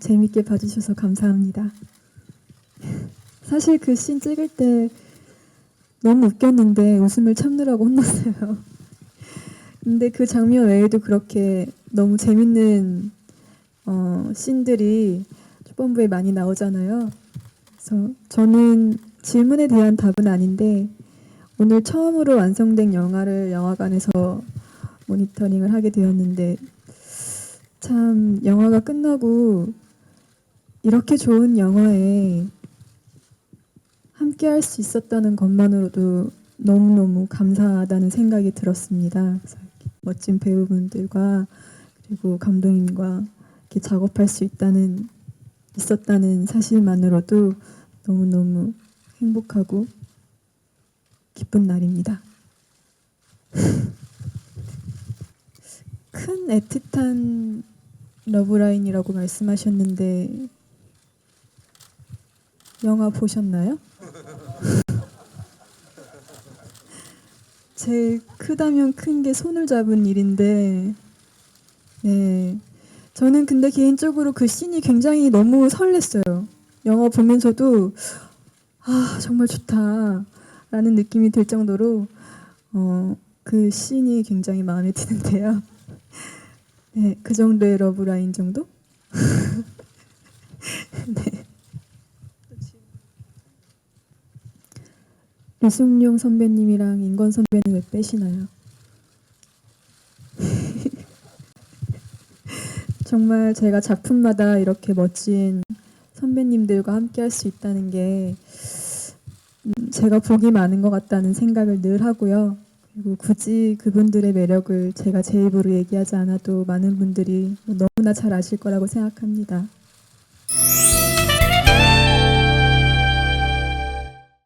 재밌게 봐주셔서 감사합니다. 사실 그 씬 찍을 때 너무 웃겼는데 웃음을 참느라고 혼났어요. 근데 그 장면 외에도 그렇게 너무 재밌는 어, 씬들이 초반부에 많이 나오잖아요. 그래서 저는 질문에 대한 답은 아닌데 오늘 처음으로 완성된 영화를 영화관에서 모니터링을 하게 되었는데 참 영화가 끝나고 이렇게 좋은 영화에 함께 할 수 있었다는 것만으로도 너무너무 감사하다는 생각이 들었습니다. 멋진 배우분들과 그리고 감독님과 이렇게 작업할 수 있다는 있었다는 사실만으로도 너무너무 행복하고 기쁜 날입니다. 큰 애틋한 러브라인이라고 말씀하셨는데 영화 보셨나요? 제일 크다면 큰 게 손을 잡은 일인데 네 저는 근데 개인적으로 그 씬이 굉장히 너무 설렜어요. 영화 보면서도 아 정말 좋다 라는 느낌이 들 정도로 어, 그 씬이 굉장히 마음에 드는데요. 네, 그 정도의 러브라인 정도? 네. 류승룡 선배님이랑 인권 선배는 왜 빼시나요? 정말 제가 작품마다 이렇게 멋진 선배님들과 함께 할 수 있다는 게 음, 제가 복이 많은 것 같다는 생각을 늘 하고요. 그리고 굳이 그분들의 매력을 제가 제 입으로 얘기하지 않아도 많은 분들이 너무나 잘 아실 거라고 생각합니다.